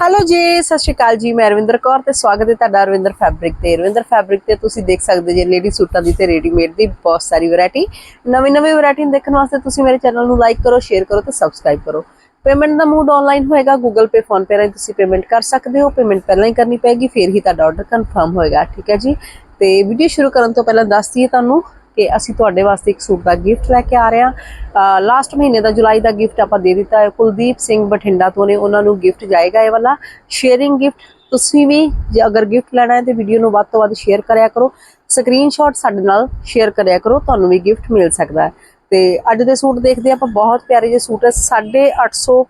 Hello ਜੀ, ਸਤਿ ਸ਼੍ਰੀ ਅਕਾਲ ਜੀ, ਮੈਂ ਰਵਿੰਦਰ ਕੌਰ ਤੇ ਸਵਾਗਤ ਹੈ ਤੁਹਾਡਾ ਰਵਿੰਦਰ ਫੈਬਰਿਕ ਤੇ। ਰਵਿੰਦਰ ਫੈਬਰਿਕ ਤੇ ਤੁਸੀਂ ਦੇਖ ਸਕਦੇ ਜੇ ਲੇਡੀ ਸੂਟਾਂ ਦੀ ਤੇ ਰੈਡੀਮੇਡ ਦੀ ਬਹੁਤ ਸਾਰੀ ਵੈਰਾਈਟੀ ਨਵੀਂ ਨਵੀਂ ਵੈਰਾਈਟੀ ਦੇਖਣ ਵਾਸਤੇ ਤੁਸੀਂ ਮੇਰੇ ਚੈਨਲ ਨੂੰ ਲਾਈਕ ਕਰੋ ਸ਼ੇਅਰ ਕਰੋ ਤੇ ਸਬਸਕ੍ਰਾਈਬ ਕਰੋ। ਪੇਮੈਂਟ ਦਾ ਮੋਡ ਆਨਲਾਈਨ ਹੋਏਗਾ ਗੂਗਲ ਪੇ ਫੋਨ ਪੇ ਰਾਹੀਂ ਤੁਸੀਂ ਪੇਮੈਂਟ ਕਰ ਸਕਦੇ ਹੋ। ਪੇਮੈਂਟ ਪਹਿਲਾਂ ਹੀ ਕਰਨੀ ਪੈਗੀ ਫਿਰ ਹੀ ਤੁਹਾਡਾ ਆਰਡਰ ਕਨਫਰਮ ਹੋਏਗਾ, ਠੀਕ ਹੈ ਜੀ? ਤੇ ਵੀਡੀਓ ਸ਼ੁਰੂ ਕਰਨ ਤੋਂ ਪਹਿਲਾਂ ਦੱਸ ਦਈਏ ਤੁਹਾਨੂੰ ਕਿ ਅਸੀਂ ਤੁਹਾਡੇ ਵਾਸਤੇ ਇੱਕ ਸੂਟ ਦਾ ਗਿਫਟ ਲੈ ਕੇ ਆ ਰਹੇ ਹਾਂ। ਲਾਸਟ ਮਹੀਨੇ ਦਾ ਜੁਲਾਈ ਦਾ ਗਿਫਟ ਆਪਾਂ ਦੇ ਦਿੱਤਾ ਹੈ। ਕੁਲਦੀਪ ਸਿੰਘ ਬਠਿੰਡਾ ਤੋਂ ਨੇ ਉਹਨਾਂ ਨੂੰ ਗਿਫਟ ਜਾਏਗਾ ਇਹ ਵਾਲਾ। ਸ਼ੇਅਰਿੰਗ ਗਿਫਟ ਤੁਸੀਂ ਵੀ ਜੇ ਅਗਰ ਗਿਫਟ ਲੈਣਾ ਹੈ ਤੇ ਵੀਡੀਓ ਨੂੰ ਵੱਧ ਤੋਂ ਵੱਧ ਸ਼ੇਅਰ ਕਰਿਆ ਕਰੋ। ਸਕਰੀਨਸ਼ਾਟ ਸਾਡੇ ਨਾਲ ਸ਼ੇਅਰ ਕਰਿਆ ਕਰੋ, ਤੁਹਾਨੂੰ ਵੀ ਗਿਫਟ ਮਿਲ ਸਕਦਾ ਹੈ। ਤੇ ਅੱਜ ਦੇ ਸੂਟ ਦੇਖਦੇ ਆਪਾਂ। ਬਹੁਤ ਪਿਆਰੇ ਜਿਹੇ ਸੂਟ ਹੈ। 850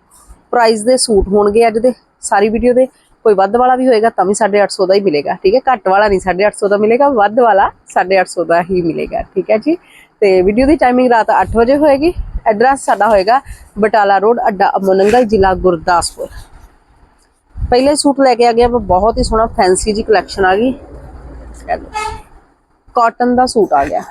ਪ੍ਰਾਈਸ ਦੇ ਸੂਟ ਹੋਣਗੇ ਅੱਜ ਦੇ ਸਾਰੀ ਵੀਡੀਓ ਦੇ। ਕੋਈ ਵੱਧ ਵਾਲਾ ਵੀ ਹੋਏਗਾ ਤਾਂ ਵੀ 850 ਦਾ ਹੀ ਮਿਲੇਗਾ, ਠੀਕ ਹੈ? ਘੱਟ ਵਾਲਾ ਨਹੀਂ 850 ਦਾ ਮਿਲੇਗਾ, ਵੱਧ ਵਾਲਾ 850 ਦਾ ਹੀ ਮਿਲੇਗਾ, ਠੀਕ ਹੈ ਜੀ? ਤੇ ਵੀਡੀਓ ਦੀ ਟਾਈਮਿੰਗ ਰਾਤ 8 ਵਜੇ ਹੋਏਗੀ। ਐਡਰੈਸ ਸਾਡਾ ਹੋਏਗਾ ਬਟਾਲਾ ਰੋਡ, ਅੱਡਾ ਅਮਨੰਗਲ, ਜ਼ਿਲ੍ਹਾ ਗੁਰਦਾਸਪੁਰ। ਪਹਿਲੇ ਸੂਟ ਲੈ ਕੇ ਆ ਗਿਆ ਬਹੁਤ ਹੀ ਸੋਹਣਾ ਫੈਂਸੀ ਜੀ ਕਲੈਕਸ਼ਨ ਆ ਗਈ। ਕਾਟਨ ਦਾ ਸੂਟ ਆ ਗਿਆ।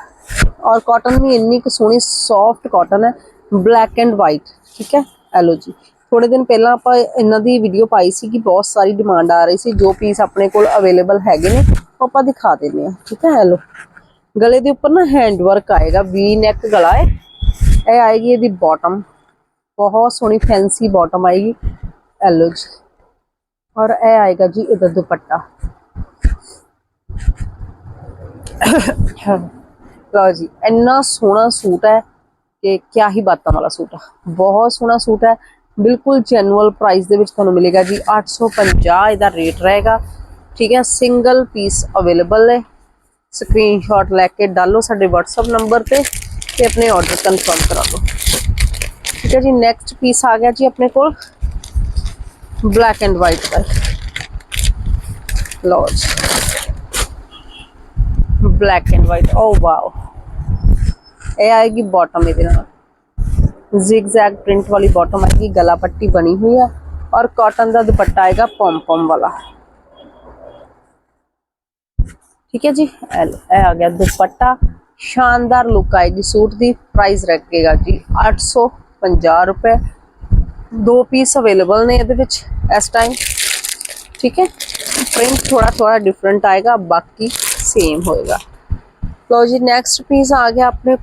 ਔਰ ਕਾਟਨ ਵੀ ਇੰਨੀ ਕੁ ਸੋਹਣੀ ਸੌਫਟ ਕਾਟਨ ਹੈ ਬਲੈਕ ਐਂਡ ਵਾਈਟ ਠੀਕ ਹੈ? ਐਲੋ ਜੀ। ਥੋੜੇ ਦਿਨ ਪਹਿਲਾਂ ਆਪਾਂ ਇਹਨਾਂ ਦੀ ਵੀਡੀਓ ਪਾਈ ਸੀ ਕਿ ਬਹੁਤ ਸਾਰੀ ਡਿਮਾਂਡ ਆ ਰਹੀ ਸੀ, ਜੋ ਪੀਸ ਆਪਣੇ ਕੋਲ ਅਵੇਲੇਬਲ ਹੈਗੇ ਨੇ ਆਪਾਂ ਦਿਖਾ ਦਿੰਦੇ ਆ ਠੀਕ ਹੈ ਐਲੋ ਗਲੇ ਦੇ ਉੱਪਰ ਨਾ ਹੈਂਡ ਵਰਕ ਆਏਗਾ ਵੀ ਨੈਕ ਗਲਾ ਹੈ। ਇਹ ਆਏਗੀ ਇਹਦੀ ਬਾਟਮ ਬਹੁਤ ਸੋਹਣੀ ਫੈਂਸੀ ਬਾਟਮ ਆਏਗੀ। ਐਲੋ ਜੀ। ਔਰ ਇਹ ਆਏਗਾ ਜੀ ਇਹਦਾ ਦੁਪੱਟਾ। ਲਓ ਜੀ, ਇੰਨਾ ਸੋਹਣਾ ਸੂਟ ਹੈ ਕਿ ਕਿਆ ਹੀ ਬਾਤਾਂ ਵਾਲਾ ਸੂਟ ਆ। ਬਹੁਤ ਸੋਹਣਾ ਸੂਟ ਹੈ। ਬਿਲਕੁਲ ਜੈਨੂਅਲ ਪ੍ਰਾਈਸ ਦੇ ਵਿੱਚ ਤੁਹਾਨੂੰ ਮਿਲੇਗਾ ਜੀ 850 ਇਹਦਾ ਰੇਟ ਰਹੇਗਾ ਠੀਕ ਹੈ ਸਿੰਗਲ ਪੀਸ ਅਵੇਲੇਬਲ ਹੈ ਸਕਰੀਨਸ਼ਾਟ ਲੈ ਕੇ ਡਾਲੋ ਸਾਡੇ WhatsApp ਨੰਬਰ ਤੇ ਤੇ ਆਪਣੇ ਆਰਡਰ ਕਨਫਰਮ ਕਰਾ ਦਿਓ ਠੀਕ ਹੈ ਜੀ ਨੈਕਸਟ ਪੀਸ ਆ ਗਿਆ ਜੀ ਆਪਣੇ ਕੋਲ ਬਲੈਕ ਐਂਡ ਵਾਈਟ ਦਾ ਲਓ ਜੀ ਬਲੈਕ ਐਂਡ ਵਾਈਟ ਓ ਵਾਓ ਇਹ ਆਏਗੀ ਬਾਟਮ ਇਹਦੇ ਨਾਲ zigzag ਪ੍ਰਿੰਟ ਵਾਲੀ ਬਾਟਮ ਆਏਗੀ ਗਲਾ ਪੱਟੀ ਬਣੀ ਹੋਈ ਹੈ ਔਰ ਕਾਟਨ ਦਾ ਦੁਪੱਟਾ ਆਏਗਾ ਪੌਮ ਪੌਮ ਵਾਲਾ ਠੀਕ ਹੈ ਜੀ ਇਹ ਲਓ, ਇਹ ਆ ਗਿਆ ਦੁਪੱਟਾ ਸ਼ਾਨਦਾਰ ਲੁੱਕ ਆਏਗੀ ਸੂਟ ਦੀ ਪ੍ਰਾਈਸ ਰੱਖੇਗਾ ਜੀ 850 ਰੁਪਏ ਦੋ ਪੀਸ ਅਵੇਲੇਬਲ ਨੇ ਇਹਦੇ ਵਿੱਚ ਇਸ ਟਾਈਮ ਠੀਕ ਹੈ ਪ੍ਰਿੰਟ ਥੋੜਾ ਥੋੜਾ ਡਿਫਰੈਂਟ ਆਏਗਾ ਬਾਕੀ ਸੇਮ ਹੋਏਗਾ ਲੋ ਜੀ ਨੈਕਸਟ ਪੀਸ ਆ ਗਿਆ ਆਪਣੇ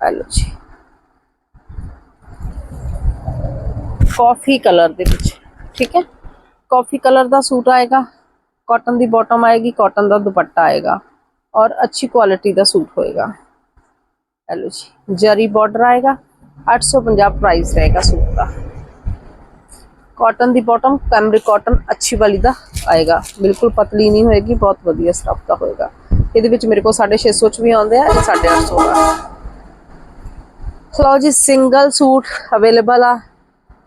ਕੋਲ ਹਲੋ ਜੀ ਕਾਫੀ ਕਲਰ ਦੇ ਵਿੱਚ ਠੀਕ ਹੈ ਕਾਫੀ ਕਲਰ ਦਾ ਸੂਟ ਆਏਗਾ ਕਾਟਨ ਦੀ ਬਾਟਮ ਆਏਗੀ ਕਾਟਨ ਦਾ ਦੁਪੱਟਾ ਆਏਗਾ ਔਰ ਅੱਛੀ ਕੁਆਲਿਟੀ ਦਾ ਸੂਟ ਹੋਏਗਾ ਹਲੋ ਜੀ ਜਰੀ ਬਾਰਡਰ ਆਏਗਾ 850 ਪ੍ਰਾਈਸ ਰਹੇਗਾ ਸੂਟ ਦਾ ਕਾਟਨ ਦੀ ਬਾਟਮ ਕੈਮਰਿਕ ਕਾਟਨ ਅੱਛੀ ਵਾਲੀ ਦਾ ਆਏਗਾ ਬਿਲਕੁਲ ਪਤਲੀ ਨਹੀਂ ਹੋਏਗੀ ਬਹੁਤ ਵਧੀਆ ਸਟਫ ਦਾ ਹੋਏਗਾ ਇਹਦੇ ਵਿੱਚ ਮੇਰੇ ਕੋਲ 650 ਚ ਵੀ ਆਉਂਦੇ ਆ ਇਹ 850 ਦਾ ਲਓ ਜੀ ਸਿੰਗਲ ਸੂਟ ਅਵੇਲੇਬਲ ਆ,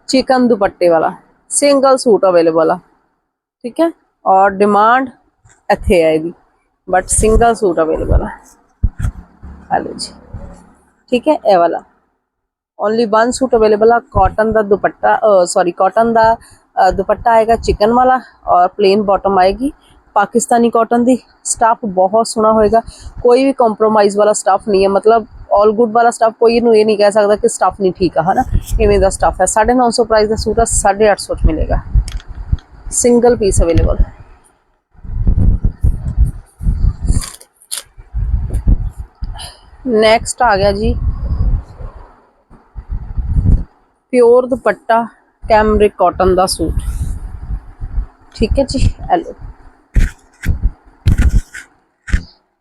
ਚਿਕਨ ਦੁਪੱਟੇ ਵਾਲਾ। ਸਿੰਗਲ ਸੂਟ ਅਵੇਲੇਬਲ ਆ, ਠੀਕ ਹੈ? ਔਰ ਡਿਮਾਂਡ ਇੱਥੇ ਹੈ ਇਹਦੀ ਬਟ ਸਿੰਗਲ ਸੂਟ ਅਵੇਲੇਬਲ ਆ। ਹਲੋ ਜੀ, ਠੀਕ ਹੈ? ਇਹ ਵਾਲਾ। ਓਨਲੀ ਵਨ ਸੂਟ ਅਵੇਲੇਬਲ ਆ ਕਾਟਨ ਦਾ ਦੁਪੱਟਾ ਸੌਰੀ ਕਾਟਨ ਦਾ ਦੁਪੱਟਾ ਆਏਗਾ ਚਿਕਨ ਵਾਲਾ, ਔਰ ਪਲੇਨ ਬਾਟਮ ਆਏਗੀ। ਪਾਕਿਸਤਾਨੀ ਕਾਟਨ ਦੀ ਸਟਾਫ ਬਹੁਤ ਸੋਹਣਾ ਹੋਏਗਾ। ਕੋਈ ਵੀ ਕੰਪਰੋਮਾਈਜ਼ ਵਾਲਾ ਸਟਾਫ ਨਹੀਂ ਹੈ, ਮਤਲਬ ਆਲ ਗੁੱਡ ਵਾਲਾ ਸਟਾਫ ਕੋਈ ਇਹਨੂੰ ਇਹ ਨਹੀਂ ਕਹਿ ਸਕਦਾ ਕਿ ਸਟਾਫ ਨਹੀਂ ਠੀਕ ਆ ਹਨਾ ਇਵੇਂ ਦਾ ਸਟਾਫ ਹੈ 950 ਪ੍ਰਾਈਸ ਦਾ ਸੂਟ ਆ 850 ਚ ਮਿਲੇਗਾ ਸਿੰਗਲ ਪੀਸ ਅਵੇਲੇਬਲ ਨੈਕਸਟ ਆ ਗਿਆ ਜੀ ਪਿਓਰ ਦੁਪੱਟਾ ਕੈਮਰਿਕ ਕਾਟਨ ਦਾ ਸੂਟ ਠੀਕ ਹੈ ਜੀ ਹੈਲੋ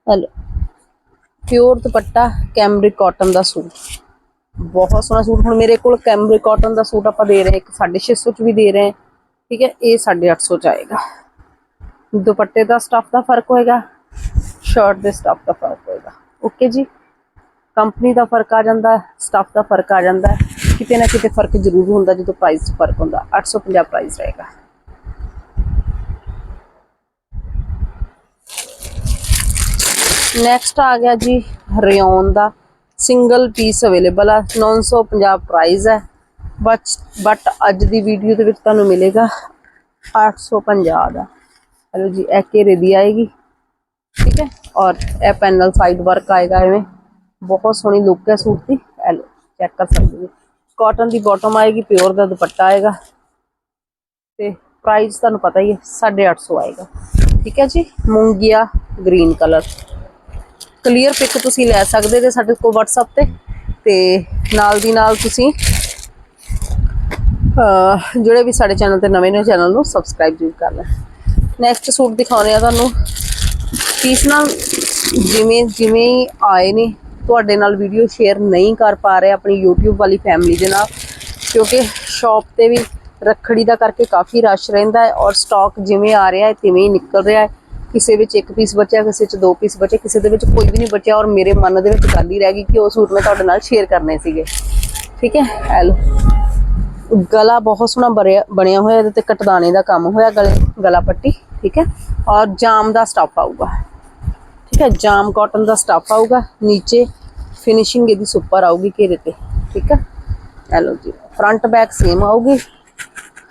ਹੈਲੋ ਪਿਓਰ ਦੁਪੱਟਾ ਕੈਮਰਿਕ ਕਾਟਨ ਦਾ ਸੂਟ। ਬਹੁਤ ਸੋਹਣਾ ਸੂਟ। ਹੁਣ ਮੇਰੇ ਕੋਲ ਕੈਮਰਿਕ ਕਾਟਨ ਦਾ ਸੂਟ ਆਪਾਂ ਦੇ ਰਹੇ ਹਾਂ। ਇੱਕ 650 ਚ ਵੀ ਦੇ ਰਹੇ ਠੀਕ ਹੈ, ਇਹ 850 ਚ ਆਏਗਾ। ਦੁਪੱਟੇ ਦਾ ਸਟਫ ਦਾ ਫ਼ਰਕ ਹੋਏਗਾ। ਸ਼ਰਟ ਦੇ ਸਟਫ ਦਾ ਫ਼ਰਕ ਹੋਏਗਾ। ਓਕੇ ਜੀ? ਕੰਪਨੀ ਦਾ ਫ਼ਰਕ ਆ ਜਾਂਦਾ ਸਟਫ ਦਾ ਫ਼ਰਕ ਆ ਜਾਂਦਾ ਕਿਤੇ ਨਾ ਕਿਤੇ ਫ਼ਰਕ ਜ਼ਰੂਰ ਹੁੰਦਾ ਜਦੋਂ ਪ੍ਰਾਈਸ 'ਚ ਫ਼ਰਕ ਹੁੰਦਾ। 850 ਪ੍ਰਾਈਸ ਰਹੇਗਾ। ਨੈਕਸਟ ਆ ਗਿਆ ਜੀ ਰਿਓਨ ਦਾ। ਸਿੰਗਲ ਪੀਸ ਅਵੇਲੇਬਲ ਆ। 950 ਪ੍ਰਾਈਸ ਹੈ। ਬਟ ਬਟ ਅੱਜ ਦੀ ਵੀਡੀਓ ਦੇ ਵਿੱਚ ਤੁਹਾਨੂੰ ਮਿਲੇਗਾ 850 ਦਾ। ਹਲੋ ਜੀ, ਇਹ ਘੇਰੇ ਦੀ ਆਏਗੀ। ਠੀਕ ਹੈ? ਔਰ ਇਹ ਪੈਨਲ ਸਾਈਡ ਵਰਕ ਆਏਗਾ ਐਵੇਂ। ਬਹੁਤ ਸੋਹਣੀ ਲੁੱਕ ਹੈ ਸੂਟ ਦੀ। ਇਹ ਲਓ ਚੈੱਕ ਕਰ ਸਕਦੇ ਹੋ। ਕਾਟਨ ਦੀ ਬਾਟਮ ਆਏਗੀ ਪਿਓਰ ਦਾ ਦੁਪੱਟਾ ਆਏਗਾ। ਤੇ ਪ੍ਰਾਈਸ ਤੁਹਾਨੂੰ ਪਤਾ ਹੀ ਹੈ 850 ਆਏਗਾ। ਠੀਕ ਹੈ ਜੀ? ਮੂੰਗੀਆ ਗ੍ਰੀਨ ਕਲਰ ਕਲੀਅਰ ਪਿਕ ਤੁਸੀਂ ਲੈ ਸਕਦੇ ਜੇ ਸਾਡੇ ਕੋਲ WhatsApp ਤੇ। ਤੇ ਨਾਲ ਦੀ ਨਾਲ ਤੁਸੀਂ ਜਿਹੜੇ ਵੀ ਸਾਡੇ ਚੈਨਲ ਤੇ ਨਵੇਂ ਨੇ ਚੈਨਲ ਨੂੰ ਸਬਸਕ੍ਰਾਈਬ ਜ਼ਰੂਰ ਕਰ ਲੈਣ। ਨੈਕਸਟ ਸੂਟ ਦਿਖਾਉਣੇ ਆ ਤੁਹਾਨੂੰ। ਪੀਸ ਨਾਲ ਜਿਵੇਂ ਜਿਵੇਂ ਹੀ ਆਏ ਨੇ, ਤੁਹਾਡੇ ਨਾਲ ਵੀਡੀਓ ਸ਼ੇਅਰ ਨਹੀਂ ਕਰ ਪਾ ਰਹੇ ਆਪਣੀ YouTube ਵਾਲੀ ਫੈਮਿਲੀ ਦੇ ਨਾਲ, ਕਿਉਂਕਿ ਸ਼ਾਪ ਤੇ ਵੀ ਰੱਖੜੀ ਦਾ ਕਰਕੇ ਕਾਫੀ ਰਸ਼ ਰਹਿੰਦਾ ਹੈ ਔਰ ਸਟਾਕ ਜਿਵੇਂ ਆ ਰਿਹਾ ਹੈ, ਤਿਵੇਂ ਹੀ ਨਿਕਲ ਰਿਹਾ ਹੈ। ਕਿਸੇ ਵਿੱਚ ਇੱਕ ਪੀਸ ਬਚਿਆ, ਕਿਸੇ ਵਿੱਚ ਦੋ ਪੀਸ ਬਚੇ, ਕਿਸੇ ਦੇ ਵਿੱਚ ਕੋਈ ਵੀ ਨਹੀਂ ਬਚਿਆ ਔਰ ਮੇਰੇ ਮਨ ਦੇ ਵਿੱਚ ਗੱਲ ਹੀ ਰਹਿ ਗਈ ਕਿ ਉਹ ਸੂਟ ਮੈਂ ਤੁਹਾਡੇ ਨਾਲ ਸ਼ੇਅਰ ਕਰਨੇ ਸੀਗੇ। ਠੀਕ ਹੈ? ਇਹ ਲਓ ਗਲਾ ਬਹੁਤ ਸੋਹਣਾ ਬਰਿਆ, ਬਣਿਆ ਹੋਇਆ, ਇਹਦੇ ਤੇ ਕਟਦਾਨੇ ਦਾ ਕੰਮ ਹੋਇਆ ਗਲੇ, ਗਲਾ ਪੱਟੀ, ਠੀਕ ਹੈ? ਔਰ ਜਾਮ ਦਾ ਸਟਫ ਆਊਗਾ। ਠੀਕ ਹੈ? ਜਾਮ ਕਾਟਨ ਦਾ ਸਟਫ ਆਊਗਾ, ਨੀਚੇ ਫਿਨਿਸ਼ਿੰਗ ਇਹਦੀ ਸੁਪਰ ਆਊਗੀ ਘੇਰੇ ਤੇ। ਠੀਕ ਹੈ? ਇਹ ਲਓ ਜੀ। ਫਰੰਟ ਬੈਕ ਸੇਮ ਆਊਗੀ।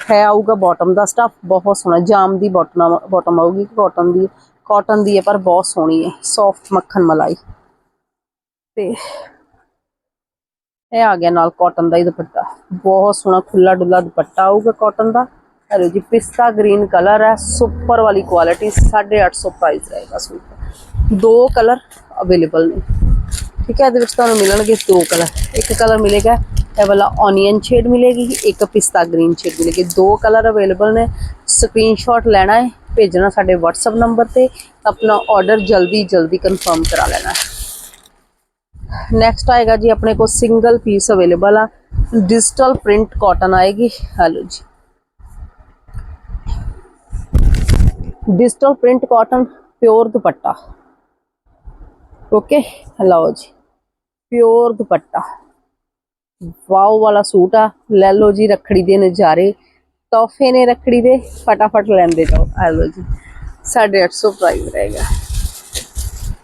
ਹੈ ਆਊਗਾ ਬਾਟਮ ਦਾ ਸਟਫ ਬਹੁਤ ਸੋਹਣਾ, ਜਾਮ ਦੀ ਬਾਟਮ ਬਾਟਮ ਆਊਗੀ ਕਾਟਨ ਦੀ? ਕਾਟਨ ਦੀ ਹੈ ਪਰ ਬਹੁਤ ਸੋਹਣੀ ਹੈ ਸੌਫਟ ਮੱਖਣ ਮਲਾਈ। ਤੇ ਇਹ ਆ ਗਿਆ ਨਾਲ ਕਾਟਨ ਦਾ ਹੀ ਦੁਪੱਟਾ। ਬਹੁਤ ਸੋਹਣਾ ਖੁੱਲਾ ਡੁੱਲਾ ਦੁਪੱਟਾ ਆਊਗਾ ਕਾਟਨ ਦਾ। ਅਰੇ ਜੀ, ਪਿਸਤਾ ਗ੍ਰੀਨ ਕਲਰ ਹੈ ਸੁਪਰ ਵਾਲੀ ਕੁਆਲਿਟੀ 850 ਪ੍ਰਾਈਸ ਰਹੇਗਾ ਸੂਟ ਦੋ। ਕਲਰ ਅਵੇਲੇਬਲ ਨੇ। ਠੀਕ ਹੈ, ਇਹਦੇ ਵਿੱਚ ਤੁਹਾਨੂੰ ਮਿਲਣਗੇ ਦੋ ਕਲਰ ਇੱਕ ਕਲਰ ਮਿਲੇਗਾ ਇਹ ਵਾਲਾ ਓਨੀਅਨ ਸ਼ੇਡ ਮਿਲੇਗੀ ਇੱਕ ਪਿਸਤਾ ਗ੍ਰੀਨ ਸ਼ੇਡ ਮਿਲੇਗੀ ਦੋ ਕਲਰ ਅਵੇਲੇਬਲ ਨੇ ਸਕਰੀਨਸ਼ਾਟ ਲੈਣਾ ਹੈ ਭੇਜਣਾ ਸਾਡੇ WhatsApp ਨੰਬਰ ਤੇ ਆਪਣਾ ਆਰਡਰ ਜਲਦੀ ਜਲਦੀ ਕਨਫਰਮ ਕਰਾ ਲੈਣਾ ਹੈ ਨੈਕਸਟ ਆਏਗਾ ਜੀ ਆਪਣੇ ਕੋਲ ਸਿੰਗਲ ਪੀਸ ਅਵੇਲੇਬਲ ਆ ਡਿਜੀਟਲ ਪ੍ਰਿੰਟ ਕਾਟਨ ਆਏਗੀ ਹੈਲੋ ਜੀ digital print cotton pure dupatta okay ਲਓ ਜੀ ਪਿਓਰ ਦੁਪੱਟਾ ਵਾਓ ਵਾਲਾ ਸੂਟ ਆ। ਲੈ ਲਓ ਜੀ, ਰੱਖੜੀ ਦੇ ਨਜ਼ਾਰੇ। ਤੋਹਫੇ ਨੇ ਰੱਖੜੀ ਦੇ, ਫਟਾਫਟ ਲੈਂਦੇ ਜਾਓ। ਆ ਲਓ ਜੀ 850 ਪ੍ਰਾਈਸ ਰਹੇਗਾ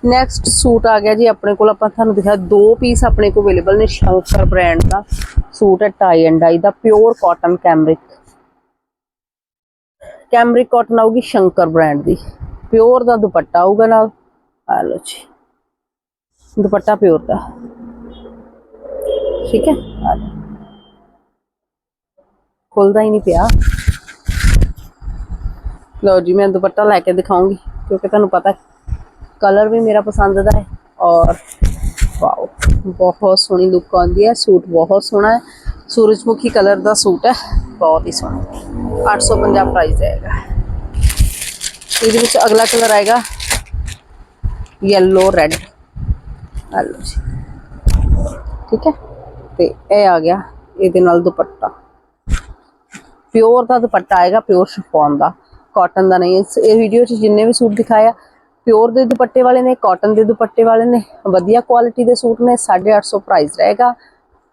ਨੈਕਸਟ ਸੂਟ ਆ ਗਿਆ ਜੀ, ਆਪਣੇ ਕੋਲ ਆਪਾਂ ਤੁਹਾਨੂੰ ਦਿਖਾ, ਦੋ ਪੀਸ ਆਪਣੇ ਕੋਲ ਅਵੇਲੇਬਲ ਨੇ, ਸ਼ੰਕਰ ਬ੍ਰਾਂਡ ਦਾ ਸੂਟ ਹੈ tie and dye the pure cotton cambric cambric cotton ਆਊਗੀ ਸ਼ੰਕਰ ਬ੍ਰਾਂਡ ਦੀ। ਪਿਓਰ ਦਾ ਦੁਪੱਟਾ ਆਊਗਾ ਨਾਲ। ਆ ਲਓ ਜੀ, ਦੁਪੱਟਾ ਪਿਓਰ ਦਾ। ਠੀਕ ਹੈ। ਖੁੱਲਦਾ ਹੀ ਨਹੀਂ ਪਿਆ। ਲਓ ਜੀ, ਮੈਂ ਦੁਪੱਟਾ ਲੈ ਕੇ ਦਿਖਾਉਂਗੀ, ਕਿਉਂਕਿ ਤੁਹਾਨੂੰ ਪਤਾ ਕਲਰ ਵੀ ਮੇਰਾ ਪਸੰਦ ਦਾ ਹੈ ਔਰ ਵਾਓ, ਬਹੁਤ ਸੋਹਣੀ ਲੁੱਕ ਆਉਂਦੀ ਹੈ, ਸੂਟ ਬਹੁਤ ਸੋਹਣਾ ਹੈ, ਸੂਰਜਮੁਖੀ ਕਲਰ ਦਾ ਸੂਟ ਹੈ, ਬਹੁਤ ਹੀ ਸੋਹਣਾ। 850 ਪ੍ਰਾਈਸ ਆਏਗਾ ਇਹਦੇ ਵਿੱਚ ਅਗਲਾ ਕਲਰ ਆਏਗਾ, yellow ਰੈੱਡ ਹਲੋ ਜੀ। ਠੀਕ ਹੈ। ਤੇ ਇਹ ਆ ਗਿਆ ਇਹਦੇ ਨਾਲ ਦੁਪੱਟਾ। ਪਿਓਰ ਦਾ ਦੁਪੱਟਾ ਆਏਗਾ ਪਿਓਰ ਸ਼ਿਫੋਨ ਦਾ। ਕਾਟਨ ਦਾ ਨਹੀਂ ਇਹ ਵੀਡੀਓ 'ਚ ਜਿੰਨੇ ਵੀ ਸੂਟ ਦਿਖਾਇਆ ਪਿਓਰ ਦੇ ਦੁਪੱਟੇ ਵਾਲੇ ਨੇ ਕਾਟਨ ਦੇ ਦੁਪੱਟੇ ਵਾਲੇ ਨੇ, ਵਧੀਆ ਕੁਆਲਿਟੀ ਦੇ ਸੂਟ ਨੇ 850 ਪ੍ਰਾਈਸ ਰਹੇਗਾ।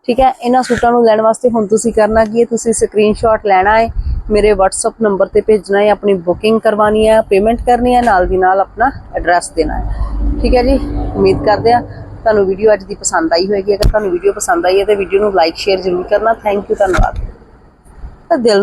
ਠੀਕ ਹੈ, ਇਹਨਾਂ ਸੂਟਾਂ ਨੂੰ ਲੈਣ ਵਾਸਤੇ ਹੁਣ ਤੁਸੀਂ ਕਰਨਾ ਕੀ ਹੈ? ਤੁਸੀਂ ਸਕਰੀਨਸ਼ਾਟ ਲੈਣਾ ਹੈ, ਮੇਰੇ WhatsApp ਨੰਬਰ ਤੇ ਭੇਜਣਾ ਹੈ, ਆਪਣੀ ਬੁਕਿੰਗ ਕਰਵਾਉਣੀ ਹੈ ਪੇਮੈਂਟ ਕਰਨੀ ਹੈ, ਨਾਲ ਦੀ ਨਾਲ ਆਪਣਾ ਐਡਰੈਸ ਦੇਣਾ ਹੈ। ਠੀਕ ਹੈ ਜੀ, ਉਮੀਦ ਕਰਦੇ ਆ ਤੁਹਾਨੂੰ ਵੀਡੀਓ ਅੱਜ ਦੀ ਪਸੰਦ ਆਈ ਹੋਵੇਗੀ ਅਗਰ ਤੁਹਾਨੂੰ ਵੀਡੀਓ ਪਸੰਦ ਆਈ ਹੈ ਤਾਂ ਵੀਡੀਓ ਨੂੰ ਲਾਈਕ ਸ਼ੇਅਰ ਜ਼ਰੂਰ ਕਰਨਾ। ਥੈਂਕ ਯੂ ਧੰਨਵਾਦ। ਤਾਂ ਦਿਲ ਨੂੰ